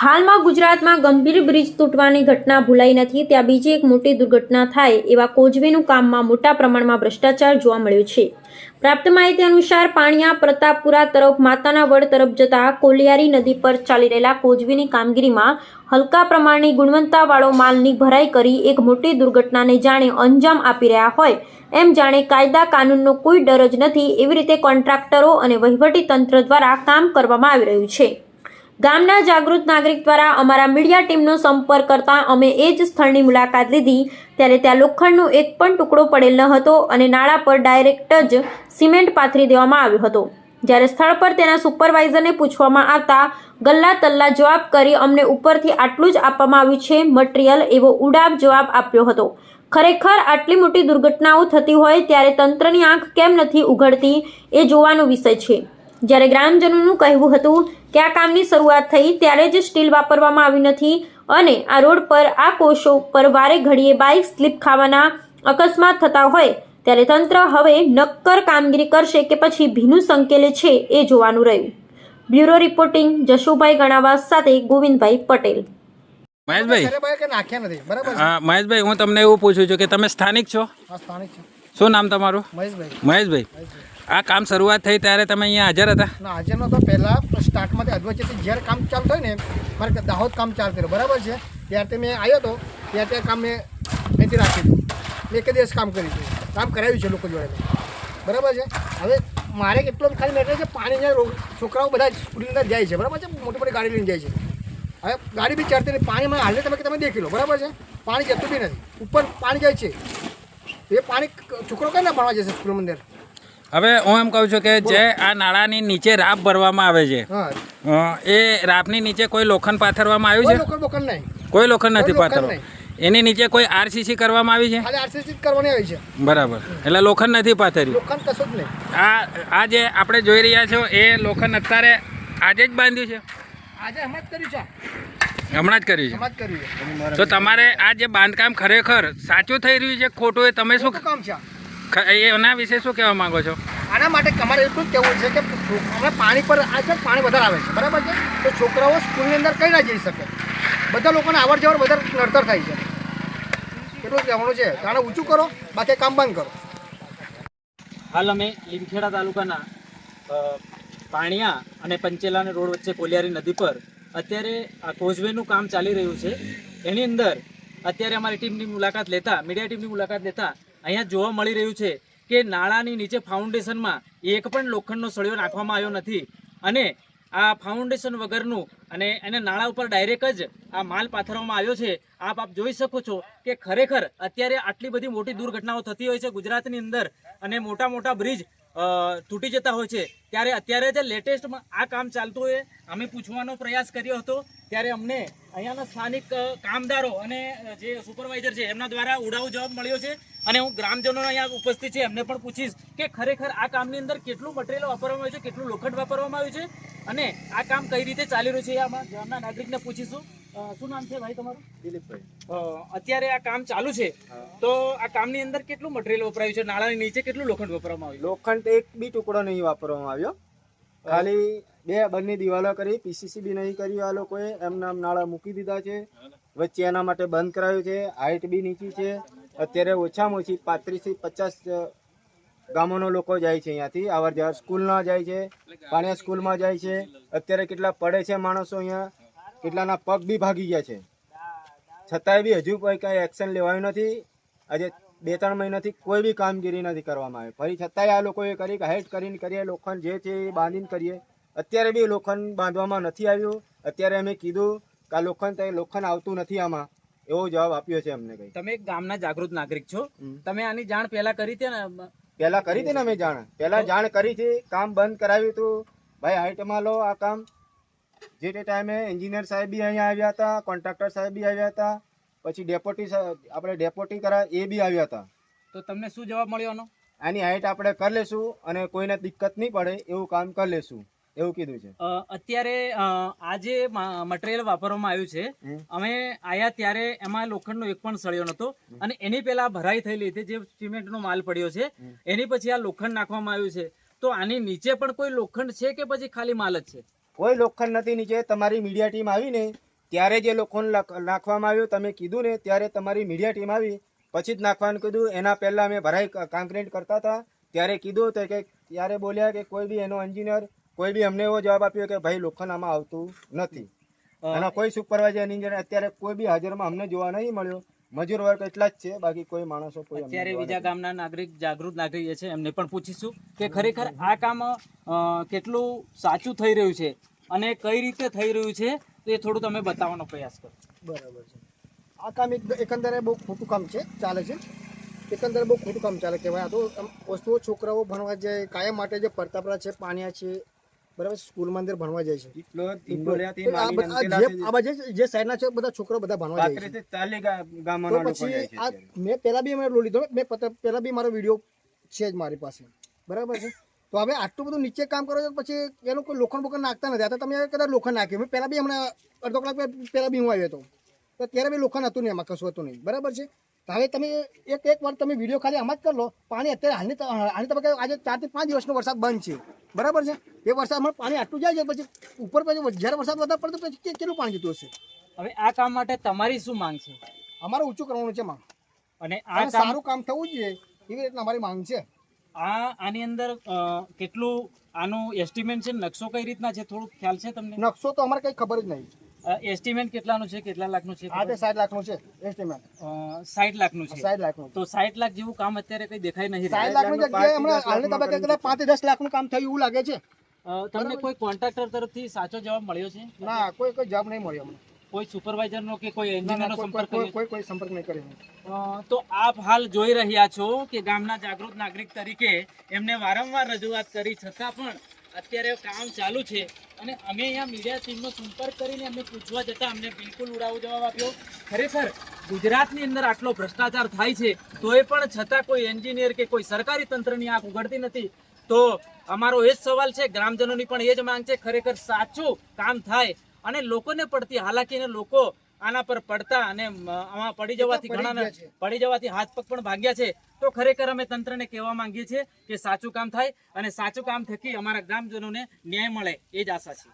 હાલમાં ગુજરાતમાં ગંભીર બ્રિજ તૂટવાની ઘટના ભૂલાઈ નથી, ત્યાં બીજી એક મોટી દુર્ઘટના થાય એવા કોજવેનું કામમાં મોટા પ્રમાણમાં ભ્રષ્ટાચાર જોવા મળ્યો છે. પ્રાપ્ત માહિતી અનુસાર, પાણિયા પ્રતાપપુરા તરફ માતાના વડ તરફ જતા કોલિયારી નદી પર ચાલી રહેલા કોજવીની કામગીરીમાં હલકા પ્રમાણની ગુણવત્તાવાળો માલની ભરાઈ કરી એક મોટી દુર્ઘટનાને જાણે અંજામ આપી રહ્યા હોય, એમ જાણે કાયદા કાનૂનનો કોઈ ડર જ નથી, એવી રીતે કોન્ટ્રાક્ટરો અને વહીવટી તંત્ર દ્વારા કામ કરવામાં આવી રહ્યું છે. ગામના જાગૃત નાગરિક દ્વારા અમારા મીડિયા ટીમનો સંપર્ક કરતા અમે એ જ સ્થળની મુલાકાત લીધી. ત્યારે ત્યાં લોખંડનો એક પણ ટુકડો પડેલ ન હતો અને નાળા પર ડાયરેક્ટ જ સિમેન્ટ પાથરી દેવામાં આવ્યો હતો. જ્યારે સ્થળ પર તેના સુપરવાઇઝરને પૂછવામાં આવતા ગલ્લા તલ્લા જવાબ કરી અમને ઉપરથી આટલું જ આપવામાં આવ્યું છે, મટીરિયલ એવો ઉડાવ જવાબ આપ્યો હતો. ખરેખર આટલી મોટી દુર્ઘટનાઓ થતી હોય ત્યારે તંત્રની આંખ કેમ નથી ઉઘડતી એ જોવાનો વિષય છે. જ્યારે ગ્રામજનોનું કહેવું હતું કે આ કામની શરૂઆત થઈ ત્યારે જ સ્ટીલ વાપરવામાં આવી નથી અને આ રોડ પર આ કોષો પર વારે ઘડીએ બાઇક સ્લીપ ખાવાના અકસ્માત થતા હોય ત્યારે તંત્ર હવે નક્કર કામગીરી કરશે કે પછી ભીનું સંકેલે છે એ જોવાનું રહ્યું. બ્યુરો રિપોર્ટિંગ જશુભાઈ ગણાવાસ સાથે ગોવિંદભાઈ પટેલ. મહેશભાઈ. ઘરે ભાઈ કે નાખ્યા નથી. બરાબર છે? હા મહેશભાઈ હું તમને એવું પૂછું છું કે તમે સ્થાનિક છો? આ સ્થાનિક છે. શું નામ તમારું? મહેશભાઈ. મહેશભાઈ. આ કામ શરૂઆત થઈ ત્યારે તમે અહીંયા હાજર હતા? ના, હાજર નહોતો. પહેલાં સ્ટાર્ટમાંથી અધવચ્ચેથી જ્યારે કામ ચાલુ હોય ને, મારે દાહોદ કામ ચાલતું બરાબર છે? ત્યારથી મેં આવ્યો હતો, ત્યારે તે કામ મેં અહીંથી રાખી દીધું મેં એક દિવસ કામ કર્યું હતું. કામ કરાવ્યું છે લોકો જોડે બરાબર છે? હવે મારે કેટલો ખાલી મેટર છે પાણી છોકરાઓ બધા સ્કૂલની અંદર જાય છે. બરાબર છે? મોટી મોટી ગાડી લઈને જાય છે. હવે ગાડી બી ચડતી નહીં પાણીમાં હાલે તમે તમે દેખી લો. બરાબર છે? પાણી જતું બી નથી. ઉપર પાણી જાય છે. એ પાણી છોકરો કઈ ના ભણવા જશે સ્કૂલની અંદર? હવે હું એમ કહું છું કે જે આ નાળાની નીચે રાપ ભરવામાં આવે છે એ રાપની નીચે કોઈ લોખંડ પાથરવામાં આવ્યું છે? કોઈ લોખંડ નથી પાથરવા એની નીચે કોઈ આરસીસી કરવામાં આવી છે? આરસીસી કરવાની આવી છે. બરાબર. એટલે લોખંડ નથી પાથર્યું. લોખંડ કશું જ નહીં. આ આ જે આપણે જોઈ રહ્યા છો એ લોખંડ અત્યારે આજે જ બાંધ્યું છે? આજે હમણાં જ કર્યું છે. હમણાં જ કર્યું છે? તો તમારે આ જે બાંધકામ ખરેખર સાચું થઈ રહ્યું છે ખોટું એ તમે શું કામ છે. એના વિશે શું કહેવા માંગો છો? આના માટે તમારે એટલું જ કહેવું છે કે હમણાં પાણી પર આજકાલ પાણી વધારે આવે છે બરાબર છે? તો છોકરાઓ સ્કૂલની અંદર કઈ ના જઈ શકે? બધા લોકોને આવડ જવડ વધારે નડતર થાય છે. એટલું જ કહેવાનું છે. આને ઊંચું કરો બાકી કામ બંધ કરો. હાલ અમે લીમખેડા તાલુકાના પાણિયા અને પંચેલાને રોડ વચ્ચે કોલિયારી નદી પર અત્યારે આ કોઝવેનું કામ ચાલી રહ્યું છે. એની અંદર અત્યારે અમારી ટીમની મુલાકાત લેતા મીડિયા ટીમની મુલાકાત લેતા અહીંયા જોવા મળી રહ્યું છે કે નાળાની નીચે ફાઉન્ડેશનમાં એક પણ લોખંડનો સળિયો નાખવામાં આવ્યો નથી. અને આ ફાઉન્ડેશન વગરનું અને એને નાળા ઉપર ડાયરેક્ટ જ આ માલ પાથરવામાં આવ્યો છે. આપ આપ જોઈ શકો છો કે ખરેખર અત્યારે આટલી બધી મોટી દુર્ઘટનાઓ થતી હોય છે ગુજરાતની અંદર. અને મોટા મોટા બ્રિજ તૂટી જતા હોય છે. ત્યારે અત્યારે જે લેટેસ્ટમાં આ કામ ચાલતું હોય, અમે પૂછવાનો પ્રયાસ કર્યો હતો. ત્યારે અમને અહીંયાના સ્થાનિક કામદારો અને જે સુપરવાઇઝર છે, એમના દ્વારા ઉડાવ જવાબ મળ્યો છે. અને હું ગ્રામજનો અહીંયા ઉપસ્થિત છે, એમને પણ પૂછીશ કે ખરેખર આ કામની અંદર કેટલું મટીરિયલ વાપરવામાં આવ્યું છે, કેટલું લોખંડ વાપરવામાં આવ્યું છે? અને આ કામ કઈ રીતે ચાલી રહ્યું છે એ આમાં ગામના નાગરિકને પૂછીશું. શું નામ છે ભાઈ તમારું? દિલીપભાઈ. અત્યારે આ કામ ચાલુ છે. તો આ કામની અંદર કેટલું મટીરિયલ વપરાયું છે? નાળાની નીચે કેટલું લોખંડ વાપરવામાં આવ્યું? લોખંડ એક બી ટુકડો નહીં વાપરવામાં આવ્યો. ખાલી બે બંને દિવાલો કરી પીસીસી બી નહીં કરી આ લોકોએ. એમના નાળા મૂકી દીધા છે. વચ્ચે એના માટે બંધ કરાયું છે. હાઈટ બી નીચી છે. અત્યારે ઓછામાં ઓછી પાંત્રીસથી પચાસ ગામોનો લોકો જાય છે અહીંયાથી. આવર જવર સ્કૂલના જાય છે. પાણીયા સ્કૂલમાં જાય છે. અત્યારે કેટલા પડે છે માણસો અહીંયા? કેટલાના પગ બી ભાગી ગયા છે. છતાંય બી હજુ કોઈ કાંઈ એક્શન લેવાયું નથી. આજે બે ત્રણ મહિનાથી કોઈ બી કામગીરી નથી કરવામાં આવી. ફરી છતાંય આ લોકોએ કરી કે હાઇટ કરીને કરીએ લોખંડ જે છે એ બાંધીને કરીએ. અત્યારે બી લોખંડ બાંધવામાં નથી આવ્યું. અત્યારે અમે કીધું કે આ લોખંડ લોખંડ આવતું નથી આમાં. એવો જવાબ આપ્યો છે અમને કઈ. તમે એક ગામના જાગૃત નાગરિક છો. તમે આની જાણ પહેલા કરી હતી ને? પહેલા કરી હતી ને અમે જાણ. પહેલા જાણ કરી હતી. કામ બંધ કરાવ્યું હતું. ભાઈ હાઈટમાં લો આ કામ. જે તે ટાઈમે એન્જિનિયર સાહેબ બી અહીંયા આવ્યા હતા કોન્ટ્રાક્ટર સાહેબ બી આવ્યા હતા પછી ડેપોટી આપણે ડેપોટી કરા એ બી આવ્યા હતા. તો તમને શું જવાબ મળ્યો આનો આની હાઈટ આપણે કરી લેશું અને કોઈને દિક્કત નહીં પડે એવું કામ કરી લેશું એવું કીધું છે. અત્યારે આ જે મટીરિયલ વાપરવામાં આવ્યું છે અમે આયા ત્યારે એમાં લોખંડનો એક પણ સળિયો નતો અને એની પહેલા ભરાઈ થયેલી હતી જે સિમેન્ટનો માલ પડ્યો છે એની પછી આ લોખંડ નાખવામાં આવ્યું છે. તો આની નીચે પણ કોઈ લોખંડ છે કે પછી ખાલી માલ જ છે? કોઈ લોખંડ નથી નીચે તમારી મીડિયા ટીમ આવીને ત્યારે જે લોખંડ લખ- નાખવામાં આવ્યું તમે કીધું ને ત્યારે તમારી મીડિયા ટીમ આવી પછી જ નાખવાનું કીધું. એના પહેલાં અમે ભરાઈ કોન્ક્રીટ કરતા હતા. ત્યારે કીધું હતું કે ત્યારે બોલ્યા કે કોઈ બી એનો એન્જિનિયર કોઈ બી અમને એવો જવાબ આપ્યો કે ભાઈ લોખંડ આમાં આવતું નથી. અને કોઈ સુપરવાઇઝર એન્જિનિયર અત્યારે કોઈ બી હાજરમાં અમને જોવા નહીં મળ્યો. મજૂર વર્ગ એટલા જ છે બાકી કોઈ માણસો કોઈ અત્યારે બીજા ગામના નાગરિક જાગૃત નાગરિક છે એમને પણ પૂછીશું કે ખરેખર આ કામ કેટલું સાચું થઈ રહ્યું છે અને કઈ રીતે થઈ રહ્યું છે તો એ થોડું તમે બતાવવાનો પ્રયાસ કરો. બરાબર છે. આ કામ એક એકંદરે બહુ ખોટું કામ છે ચાલે છે. એકંદરે બહુ ખોટું કામ ચાલે કહેવાય. આ તો વસ્તુઓ છોકરાઓ ભણવા જાય કાયમ માટે જે પરતાપરા છે પાણીયા છે બરાબર સ્કૂલમાં અંદર ભણવા જાય છે. જે સાઈડ સાઈડના છે બધા છોકરાઓ બધા ભણવા જાય છે. પછી આ મેં પહેલા બી મેં લીધો મેં પહેલા બી મારો વીડિયો છે જ મારી પાસે. બરાબર છે? તો હવે આટલું બધું નીચે કામ કરો છો પછી એનું કોઈ લોખંડ બોખંડ નાખતા નથી. આ તો તમે કદાચ લોખંડ નાખ્યું. મેં પહેલાં બી હમણાં અડધો કલાક પહેલાં બી હું આવ્યો હતો. તો ત્યારે બી લોખંડ હતું નહીં એમાં કશું હતું નહીં. બરાબર છે? હવે તમે એક એક વાર તમે વીડિયો ખાલી આમાં જ કરી લો. પાણી અત્યારે હાલની હાલની તબક્કે આજે ચારથી પાંચ દિવસનો વરસાદ બંધ છે. બરાબર છે? એ વરસાદમાં પાણી આટલું જાય છે પછી ઉપર પછી જ્યારે વરસાદ વધારે પડતો પછી કેટલું પાણી જતું હશે? હવે આ કામ માટે તમારી શું માંગ છે? અમારે ઊંચું કરવાનું છે માંગ. અને આ કામ સારું કામ થવું જોઈએ. એવી રીતના અમારી માંગ છે. આ આની અંદર કેટલું આનું એસ્ટિમેટ છે? નકશો કઈ રીતના છે? થોડું ખ્યાલ છે તમને? નકશો તો અમારે કઈ ખબર જ નહીં. એસ્ટિમેટ કેટલાનું છે કેટલા લાખનું છે? આ તે 60 લાખનું છે એસ્ટિમેટ 60 લાખનું છે. 60 લાખનું. તો 60 લાખ જેવું કામ અત્યારે કઈ દેખાઈ નહીં. સાઠ રહ્યું. લાખની જગ્યાએ હમણાં હાલની તબક્કે કદાચ પાંચ દસ લાખનું કામ થયું એવું લાગે છે. તમને કોઈ કોન્ટ્રાક્ટર તરફથી સાચો જવાબ મળ્યો છે? ના કોઈ કોઈ જવાબ નહીં મળ્યો અમને કોઈ સુપરવાઇઝર નો કે કોઈ ના, એન્જિનિયર નો સંપર્ક કોઈ કોઈ સંપર્ક નહીં કર્યો તો આપ હાલ જોઈ રહ્યા છો કે ગામના જાગૃત નાગરિક તરીકે એમને વારંવાર રજૂઆત કરી છતાં પણ અત્યારે કામ ચાલુ છે. અને અમે અહીંયા મીડિયા ટીમનો સંપર્ક કરીને અમને પૂછવા જતાં અમને બિલકુલ ઉડાવો જવાબ આપ્યો. ખરેખર ગુજરાતની અંદર આટલો ભ્રષ્ટાચાર થાય છે તો એ પણ છતાં કોઈ એન્જિનિયર કે કોઈ સરકારી તંત્રની આંખ ઉઘડતી નથી. તો અમારો એ જ સવાલ છે, ગ્રામજનોની પણ એ જ માંગ છે, ખરેખર સાચું કામ થાય અને લોકોને પડતી હાલાકીને લોકો આના પર પડતા અને આમાં પડી જવાથી ઘણા પડી જવાથી હાથ પગ પણ ભાગ્યા છે. તો ખરેખર અમે તંત્રને કહેવા માંગીએ છીએ કે સાચું કામ થાય અને સાચું કામ થકી અમારા ગ્રામજનોને ન્યાય મળે એ જ આશા છે.